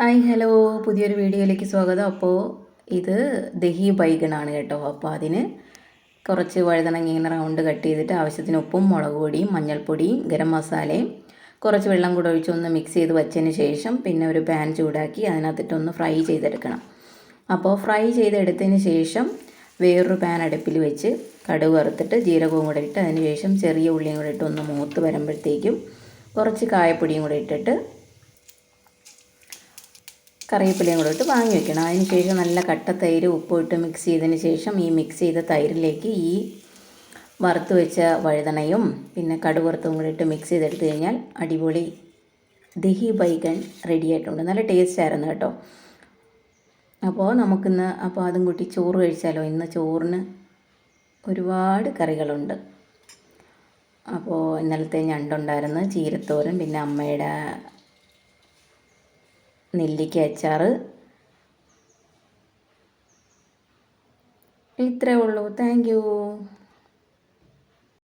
Hi hello. പുതിയൊരു വീഡിയോയിലേക്ക് സ്വാഗതം. അപ്പോൾ ഇത് ദഹി ബൈഗണാണ് കേട്ടോ. അപ്പോൾ അതിന് കുറച്ച് വഴുതണങ്ങ ഇങ്ങനെ റൗണ്ട് കട്ട് ചെയ്തിട്ട് ആവശ്യത്തിന് ഉപ്പും മുളക് പൊടിയും മഞ്ഞൾപ്പൊടിയും ഗരം മസാലയും കുറച്ച് വെള്ളം കൂടെ ഒഴിച്ച് ഒന്ന് മിക്സ് ചെയ്ത് വെച്ചതിന് ശേഷം പിന്നെ ഒരു പാൻ ചൂടാക്കി അതിനകത്തിട്ടൊന്ന് ഫ്രൈ ചെയ്തെടുക്കണം. അപ്പോൾ ഫ്രൈ ചെയ്തെടുത്തതിന് ശേഷം വേറൊരു പാൻ അടുപ്പിൽ വെച്ച് കടുക് വറുത്തിട്ട് ജീരകവും കൂടെ ഇട്ട് അതിന് ശേഷം ചെറിയ ഉള്ളിയും കൂടെ ഇട്ട് ഒന്ന് മൂത്ത് വരുമ്പോഴത്തേക്കും കുറച്ച് കായപ്പൊടിയും കൂടെ ഇട്ടിട്ട് കറിവേപ്പിലയും കൂടെ ഇട്ട് വാങ്ങി വെക്കണം. അതിന് ശേഷം നല്ല കട്ട തൈര് ഉപ്പിട്ട് മിക്സ് ചെയ്തതിന് ശേഷം ഈ മിക്സ് ചെയ്ത തൈരിലേക്ക് ഈ വറുത്ത് വെച്ച വഴുതണയും പിന്നെ കടുവറുത്തും കൂടി ഇട്ട് മിക്സ് ചെയ്തെടുത്ത് കഴിഞ്ഞാൽ അടിപൊളി ദഹി ബൈഗൺ റെഡി ആയിട്ടുണ്ട്. നല്ല ടേസ്റ്റ് ആയിരുന്നു കേട്ടോ. അപ്പോൾ നമുക്കിന്ന് അപ്പോൾ അതും കൂട്ടി ചോറ് കഴിച്ചാലോ? ഇന്ന് ചോറിന് ഒരുപാട് കറികളുണ്ട്. അപ്പോൾ ഇന്നലത്തെ ഞണ്ടുണ്ടായിരുന്നു ചീരത്തോരൻ പിന്നെ അമ്മയുടെ നെല്ലിക്ക അച്ചാർ ഇത്രയേ ഉള്ളൂ. താങ്ക്